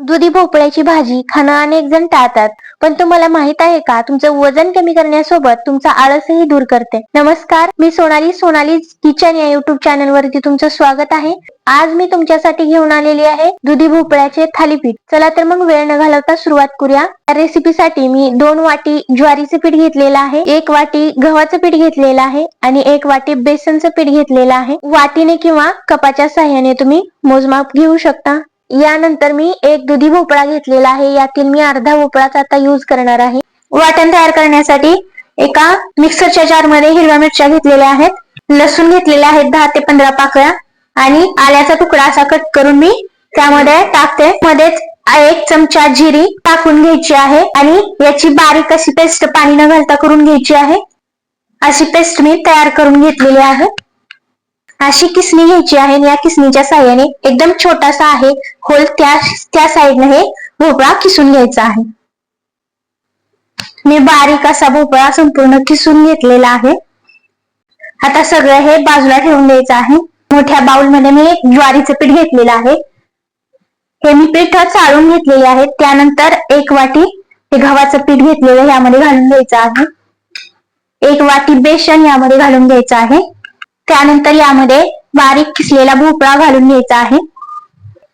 दुधी भोपळ्याची भाजी खाणं अनेक जण टाळतात. पण तुम्हाला माहीत आहे का तुमचं वजन कमी करण्यासोबत तुमचा आळसही दूर करते. नमस्कार मी सोनाली सोनाली किचन या युट्यूब चॅनल वरती तुमचं स्वागत आहे. आज मी तुमच्यासाठी घेऊन आलेली आहे दुधी भोपळ्याचे थालीपीठ. चला तर मग वेळ न घालवता सुरुवात करूया. या रेसिपीसाठी मी दोन वाटी ज्वारीचे पीठ घेतलेलं आहे एक वाटी गव्हाचं पीठ घेतलेलं आहे आणि एक वाटी बेसनचं पीठ घेतलेलं आहे. वाटीने किंवा कपाच्या साह्याने तुम्ही मोजमाप घेऊ शकता. यानंतर मी एक दुधी भोपळा घेतलेला आहे. यातील मी अर्धा भोपळाच आता यूज करणार आहे. वाटण तयार करण्यासाठी एका मिक्सरच्या जारमध्ये हिरव्या मिरच्या घेतलेल्या आहेत. लसूण घेतलेल्या आहेत दहा ते पंधरा पाकळ्या. आणि आल्याचा तुकडा असा कट करून मी त्यामध्ये टाकते. मध्येच एक चमचा जिरी टाकून घ्यायची आहे. आणि याची बारीक अशी पेस्ट पाणी न घालता करून घ्यायची आहे. अशी पेस्ट मी तयार करून घेतलेली आहे. अशी किसणी घ्यायची आहे या किसणीच्या साह्याने एकदम छोटासा आहे होल त्या त्या साईडने हे भोपळा किसून घ्यायचा आहे. मी बारीक असा भोपळा संपूर्ण किसून घेतलेला आहे. आता सगळं हे बाजूला ठेवून द्यायचं आहे. मोठ्या बाउलमध्ये मी ज्वारीचं पीठ घेतलेलं आहे. हे मी पीठ चाळून घेतलेले आहे. त्यानंतर एक वाटी हे गव्हाचं पीठ घेतलेलं यामध्ये घालून द्यायचं आहे. एक वाटी बेसन यामध्ये घालून द्यायचं आहे. त्यानंतर यामध्ये बारीक किसलेला भोपळा घालून घ्यायचा आहे.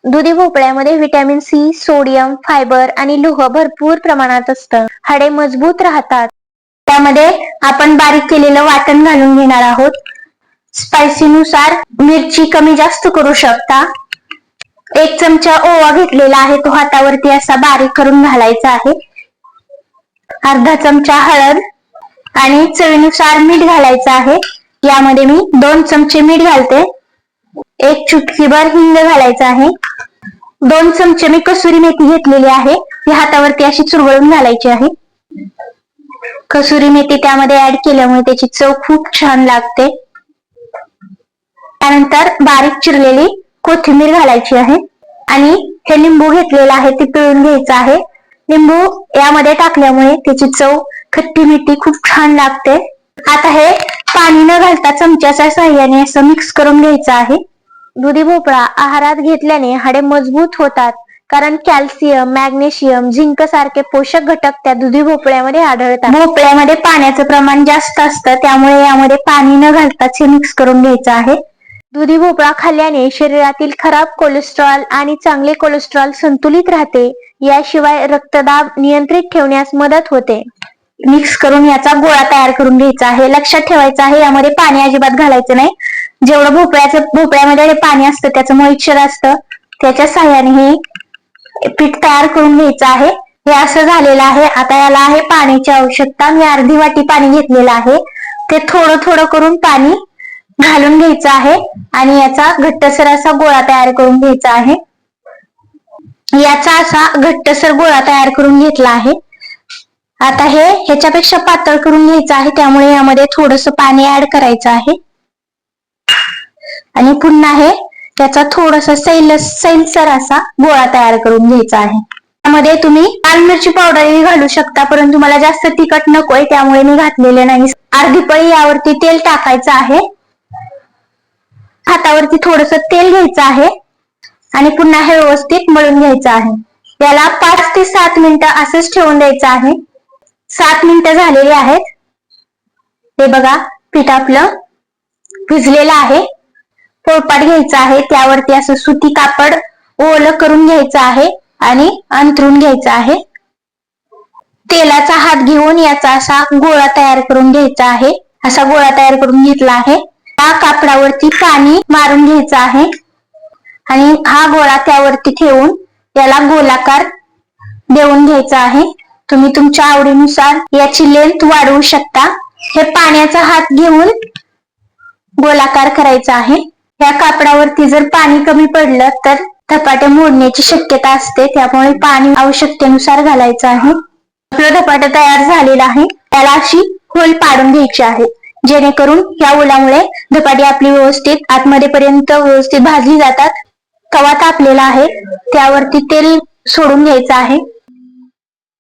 दुधी भोपळ्यामध्ये व्हिटॅमिन सी सोडियम फायबर आणि लोह भरपूर प्रमाणात असतं. हाडे मजबूत राहतात. त्यामध्ये आपण बारीक केलेलं वाटण घालून घेणार आहोत. स्पायसी नुसार मिरची कमी जास्त करू शकता. एक चमचा ओवा घेतलेला आहे तो हातावरती असा बारीक करून घालायचा आहे. अर्धा चमचा हळद आणि चवीनुसार मीठ घालायचं आहे. यामध्ये मी दोन चमचे मीठ घालते. एक चुटकीभर हिंग घालायचं आहे. दोन चमचे मी कसुरी मेथी घेतलेली आहे. ती हातावरती अशी चुरगळून घालायची आहे. कसुरी मेथी त्यामध्ये ऍड केल्यामुळे त्याची चव खूप छान लागते. त्यानंतर बारीक चिरलेली कोथिंबीर घालायची आहे. आणि हे लिंबू घेतलेलं आहे ते पिळून घ्यायचं आहे. लिंबू यामध्ये टाकल्यामुळे त्याची चव खट्टी मिठी खूप छान लागते. आता हे पाणी न घालता चमच्याच्या साह्याने असं मिक्स करून घ्यायचं आहे. दुधी भोपळा आहारात घेतल्याने हाडे मजबूत होतात. कारण कॅल्शियम मॅग्नेशियम झिंक सारखे पोषक घटक त्या दुधी भोपळ्यामध्ये आढळतात. भोपळ्यामध्ये पाण्याचं प्रमाण जास्त असतं त्यामुळे यामध्ये पाणी न घालताच हे मिक्स करून घ्यायचं आहे. दुधी भोपळा खाल्ल्याने शरीरातील खराब कोलेस्ट्रॉल आणि चांगले कोलेस्ट्रॉल संतुलित राहते. याशिवाय रक्तदाब नियंत्रित ठेवण्यास मदत होते. मिक्स करून याचा गोळा तयार करून घ्यायचा आहे. लक्षात ठेवायचं आहे यामध्ये पाणी अजिबात घालायचं नाही. जेवढं भोपळ्याचं भोपळ्यामध्ये पाणी असतं त्याचं मॉइश्चर असतं त्याच्या साह्याने हे पीठ तयार करून घ्यायचं आहे. हे असं झालेलं आहे. आता याला आहे पाण्याची आवश्यकता. मी अर्धी वाटी पाणी घेतलेलं आहे. ते थोडं थोडं करून पाणी घालून घ्यायचं आहे आणि याचा घट्टसर असा गोळा तयार करून घ्यायचा आहे. याचा असा घट्टसर गोळा तयार करून घेतला आहे. आता हे ह्याच्यापेक्षा पातळ करून घ्यायचं आहे त्यामुळे यामध्ये थोडस पाणी ऍड करायचं आहे. आणि पुन्हा हे त्याचा थोडासा सैल सैलसर असा गोळा तयार करून घ्यायचा आहे. त्यामध्ये तुम्ही लाल मिरची पावडरही घालू शकता परंतु मला जास्त तिखट नकोय त्यामुळे मी घातलेले नाही. अर्धी पळी यावरती तेल टाकायचं आहे. हातावरती थोडस तेल घ्यायचं आहे. आणि पुन्हा हे व्यवस्थित मळून घ्यायचं आहे. याला पाच ते सात मिनिटं असंच ठेवून द्यायचं आहे. सात मिनिटं झालेली आहेत. हे बघा पीठ आपलं भिजलेलं आहे. पोळपाट घ्यायचं आहे त्यावरती असं सुती कापड ओलं करून घ्यायचं आहे आणि अंतरून घ्यायचं आहे. तेलाचा हात घेऊन याचा असा गोळा तयार करून घ्यायचा आहे. असा गोळा तयार करून घेतला आहे. त्या कापडावरती पाणी मारून घ्यायचं आहे. आणि हा गोळा त्यावरती ठेवून याला गोलाकार देऊन घ्यायचा आहे. तुम्ही तुमच्या आवडीनुसार याची लेंथ वाढवू शकता. हे पाण्याचा हात घेऊन गोलाकार करायचा आहे. या कापडावरती जर पाणी कमी पडलं तर धपाटे मोडण्याची शक्यता असते. त्यामुळे पाणी आवश्यकतेनुसार घालायचं आहे. आपलं धपाटा तयार झालेला आहे. त्याला अशी होल पाडून घ्यायची आहे. जेणेकरून या ओलामुळे धपाटी आपली व्यवस्थित आतमध्ये पर्यंत व्यवस्थित भाजली जातात. तवा तापलेला आहे. त्यावरती तेल सोडून घ्यायचं आहे.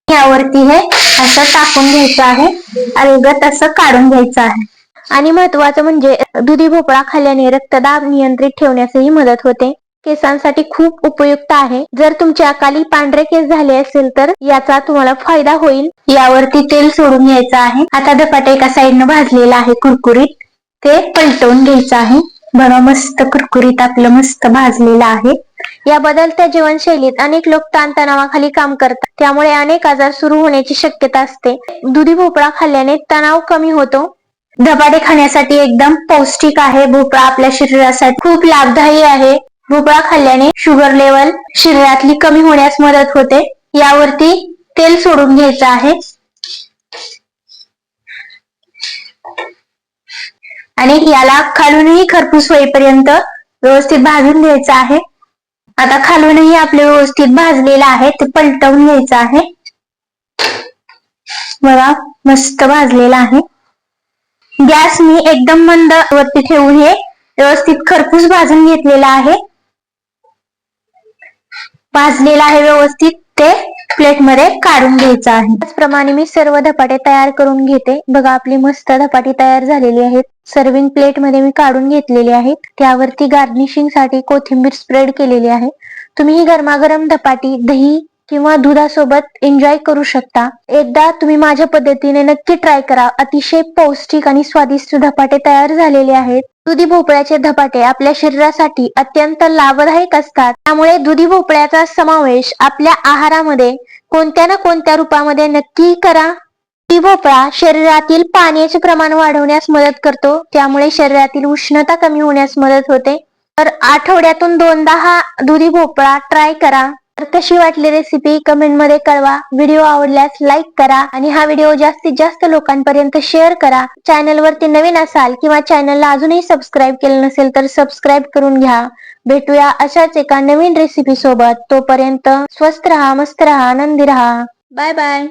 यावरती हे असं टाकून घ्यायचं आहे अलगत असं काढून घ्यायचं आहे. आणि महत्वाचं म्हणजे दुधी भोपळा खाल्ल्याने रक्तदाब नियंत्रित ठेवण्यासही मदत होते. केसांसाठी खूप उपयुक्त आहे. जर तुमचे अकाली पांढरे केस झाले असेल तर याचा तुम्हाला फायदा होईल. यावरती तेल सोडून घ्यायचं आहे. आता धपाटा एका साईडनं भाजलेला आहे कुरकुरीत. ते पलटवून घ्यायचं आहे. बघा मस्त कुरकुरीत आपलं मस्त भाजलेलं आहे. या बदलत्या जीवनशैलीत अनेक लोक ताणतणावाखाली काम करतात. त्यामुळे अनेक आजार सुरू होण्याची शक्यता असते. दुधी भोपळा खाल्ल्याने तणाव कमी होतो. धपाटे खाण्यासाठी एकदम पौष्टिक आहे. भोपळा आपल्या शरीरासाठी खूप लाभदायी आहे. भोपळा खाल्ल्याने शुगर लेवल शरीरातली कमी होण्यास मदत होते. यावरती तेल सोडून घ्यायचं आहे. आणि याला खालूनही खरपूस होईपर्यंत व्यवस्थित भाजून घ्यायचं आहे. आता खालूनही आपले व्यवस्थित भाजलेलं आहे ते पलटवून घ्यायचं आहे. बघा मस्त भाजलेला आहे. गॅस मी एकदम मंद वरती ठेवून हे व्यवस्थित खरपूस भाजून घेतलेला आहे. भाजलेला आहे व्यवस्थित. ते प्लेटमध्ये काढून घ्यायचं आहे. त्याचप्रमाणे मी सर्व धपाटे तयार करून घेते. बघा आपली मस्त धपाटी तयार झालेली आहेत. सर्विंग प्लेटमध्ये मी काढून घेतलेली आहेत. त्यावरती गार्निशिंगसाठी कोथिंबीर स्प्रेड केलेली आहे. तुम्ही ही गरमागरम धपाटी दही किंवा दुधासोबत एन्जॉय करू शकता. एकदा तुम्ही माझ्या पद्धतीने नक्की ट्राय करा. अतिशय पौष्टिक आणि स्वादिष्ट धपाटे तयार झालेले आहेत. दुधी भोपळ्याचे धपाटे आपल्या शरीरासाठी अत्यंत लाभदायक असतात. त्यामुळे दुधी भोपळ्याचा समावेश आपल्या आहारामध्ये कोणत्या ना कोणत्या रूपामध्ये नक्की करा. दुधी भोपळा शरीरातील पाण्याचे प्रमाण वाढवण्यास मदत करतो. त्यामुळे शरीरातील उष्णता कमी होण्यास मदत होते. तर आठवड्यातून दोनदा हा दुधी भोपळा ट्राय करा. तर कशी वाटली रेसिपी कमेंटमध्ये कळवा. व्हिडिओ आवडल्यास लाईक करा आणि हा व्हिडिओ जास्तीत जास्त लोकांपर्यंत शेअर करा. चॅनल वरती नवीन असाल किंवा चॅनलला अजूनही सबस्क्राईब केलं नसेल तर सबस्क्राईब करून घ्या. भेटूया अशाच एका नवीन रेसिपी सोबत. तोपर्यंत स्वस्त राहा मस्त राहा आनंदी राहा. Bye bye